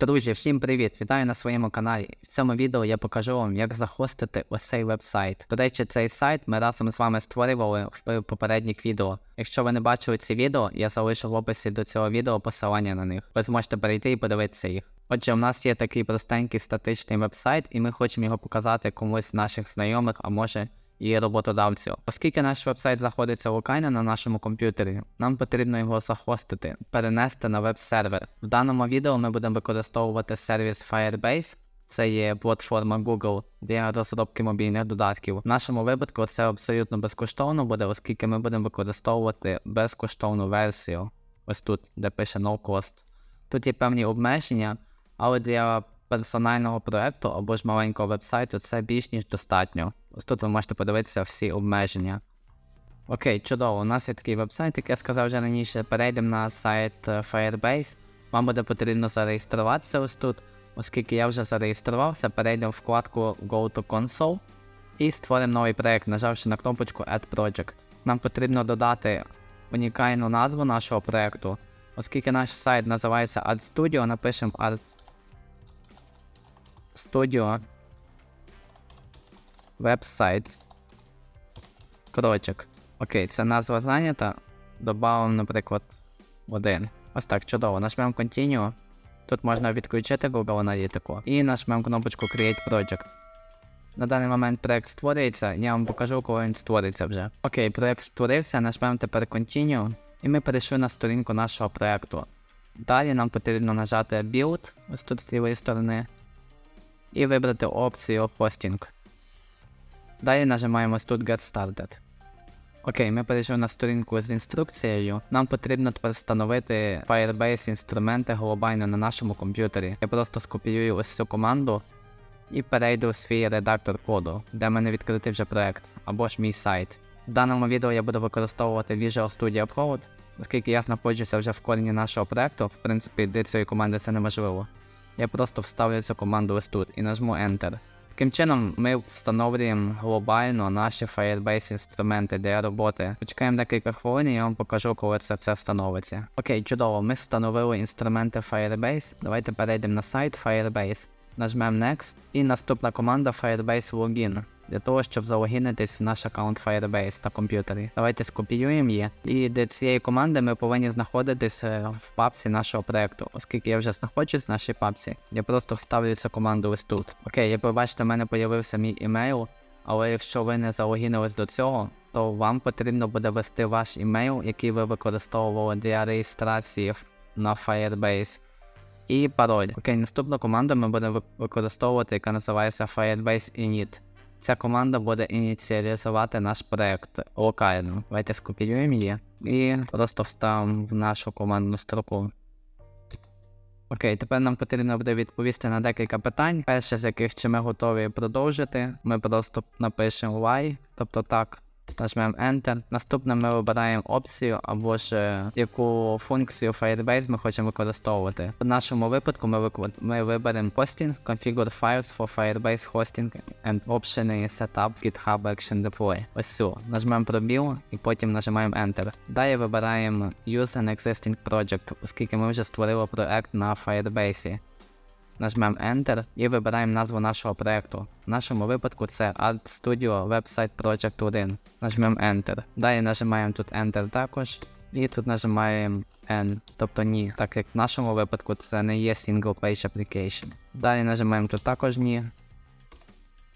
Друзі, всім привіт! Вітаю на своєму каналі. В цьому відео я покажу вам, як захостити ось цей веб-сайт. До речі, цей сайт ми разом з вами створювали в попередніх відео. Якщо ви не бачили ці відео, я залишу в описі до цього відео посилання на них. Ви зможете перейти і подивитися їх. Отже, у нас є такий простенький статичний веб-сайт, і ми хочемо його показати комусь з наших знайомих, а може і роботодавцю. Оскільки наш веб-сайт знаходиться локально на нашому комп'ютері, нам потрібно його захостити, перенести на веб-сервер. В даному відео ми будемо використовувати сервіс Firebase. Це є платформа Google для розробки мобільних додатків. В нашому випадку це абсолютно безкоштовно буде, оскільки ми будемо використовувати безкоштовну версію. Ось тут, де пише No Cost. Тут є певні обмеження, але для персонального проекту або ж маленького вебсайту це більш ніж достатньо. Ось тут ви можете подивитися всі обмеження. Окей, чудово, у нас є такий вебсайт, як я сказав вже раніше. Перейдемо на сайт е, Firebase. Вам буде потрібно зареєструватися ось тут. Оскільки я вже зареєструвався, перейдемо в вкладку Go to Console і створимо новий проект, нажавши на кнопочку Add Project. Нам потрібно додати унікальну назву нашого проекту. Оскільки наш сайт називається Art Studio, напишемо Art Studio Website. Project. Окей, це назва зайнята. Добавимо, наприклад, один. Ось так, чудово. Нажмемо Continue. Тут можна відключити Google аналітику. І нажмемо кнопочку Create Project. На даний момент проект створюється, я вам покажу, коли він створиться вже. Окей, проект створився, нажмемо тепер Continue. І ми перейшли на сторінку нашого проекту. Далі нам потрібно нажати Build, ось тут з лівої сторони, і вибрати опцію Hosting. Далі нажимаємо тут Get Started. Окей, ми перейшли на сторінку з інструкцією. Нам потрібно тепер встановити Firebase інструменти глобально на нашому комп'ютері. Я просто скопіюю ось цю команду і перейду в свій редактор коду, де в мене відкритий вже проект, або ж мій сайт. В даному відео я буду використовувати Visual Studio Code, оскільки я знаходжуся вже в корені нашого проекту, в принципі, для цієї команди це неможливо. Я просто вставлю цю команду ось тут і нажму Enter. Таким чином, ми встановлюємо глобально наші Firebase інструменти для роботи. Почекаємо декілька хвилин і я вам покажу, коли це все встановиться. Окей, чудово, ми встановили інструменти Firebase. Давайте перейдемо на сайт Firebase. Нажмемо Next і наступна команда Firebase Login для того, щоб залогінитись в наш аккаунт Firebase на комп'ютері. Давайте скопіюємо її. І для цієї команди ми повинні знаходитись е, в папці нашого проекту. Оскільки я вже знаходжусь в нашій папці, я просто вставлю цю команду ось тут. Окей, як ви бачите, в мене з'явився мій імейл, але якщо ви не залогінились до цього, то вам потрібно буде ввести ваш імейл, який ви використовували для реєстрації на Firebase. І пароль. Окей, наступну команду ми будемо використовувати, яка називається Firebase Init. Ця команда буде ініціалізувати наш проект локально. Давайте скопіюємо її і просто вставимо в нашу командну строку. Окей, тепер нам потрібно буде відповісти на декілька питань. Перше з яких чи ми готові продовжити, ми просто напишемо Y, тобто так. Нажмемо Enter. Наступне ми вибираємо опцію або ж е, яку функцію Firebase ми хочемо використовувати. В нашому випадку ми ми виберемо Hosting, Configure Files for Firebase Hosting and Option Setup GitHub Action Deploy. Ось цю. Нажмемо пробіл і потім нажимаємо Enter. Далі вибираємо Use an Existing Project, оскільки ми вже створили проект на Firebase. Нажмемо Enter і вибираємо назву нашого проекту. В нашому випадку це Art Studio Website Project 1. Нажмемо Enter. Далі нажимаємо тут Enter також. І тут нажимаємо N, тобто ні, так як в нашому випадку це не є Single Page Application. Далі нажимаємо тут також ні.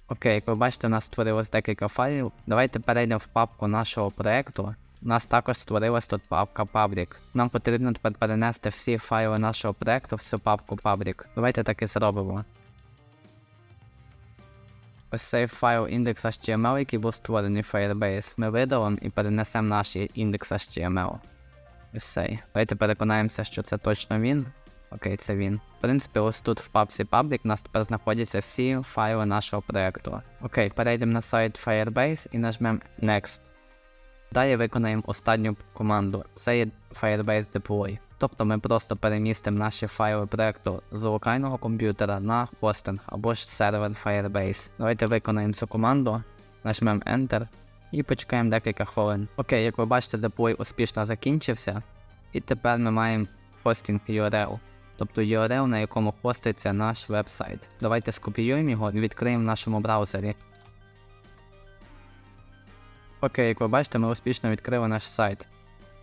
Окей, як ви бачите, у нас створилось декілька файлів. Давайте перейдемо в папку нашого проекту. У нас також створилась тут папка Public. Нам потрібно тепер перенести всі файли нашого проекту в цю папку Public. Давайте так і зробимо. Ось цей файл index.html, який був створений в Firebase, ми видалимо і перенесемо наш index.html. Ось цей. Давайте переконаємося, що це точно він. Окей, це він. В принципі, ось тут в папці Public у нас тепер знаходяться всі файли нашого проекту. Окей, перейдемо на сайт Firebase і нажмемо Next. Далі виконаємо останню команду. Це є Firebase Deploy. Тобто ми просто перемістимо наші файли проекту з локального комп'ютера на хостинг або ж сервер Firebase. Давайте виконаємо цю команду, нажмемо Enter і почекаємо декілька хвилин. Окей, як ви бачите, деплой успішно закінчився. І тепер ми маємо хостинг URL. тобто URL, на якому хоститься наш веб-сайт. Давайте скопіюємо його і відкриємо в нашому браузері. Окей, як ви бачите, ми успішно відкрили наш сайт.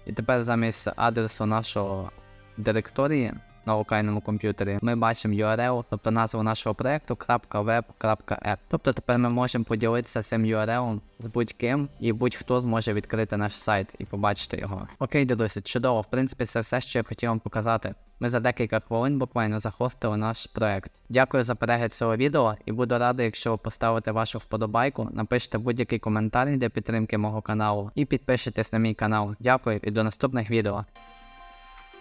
І тепер замість адресу нашого директорії на локальному комп'ютері ми бачимо URL, тобто назву нашого проекту .web.app. Тобто тепер ми можемо поділитися цим URL з будь-ким і будь-хто зможе відкрити наш сайт і побачити його. Окей, друзі, чудово. В принципі, це все, що я хотів вам показати. Ми за декілька хвилин буквально захостили наш проект. Дякую за перегляд цього відео і буду радий, якщо ви поставите вашу вподобайку, напишете будь-який коментар для підтримки мого каналу і підпишитесь на мій канал. Дякую і до наступних відео.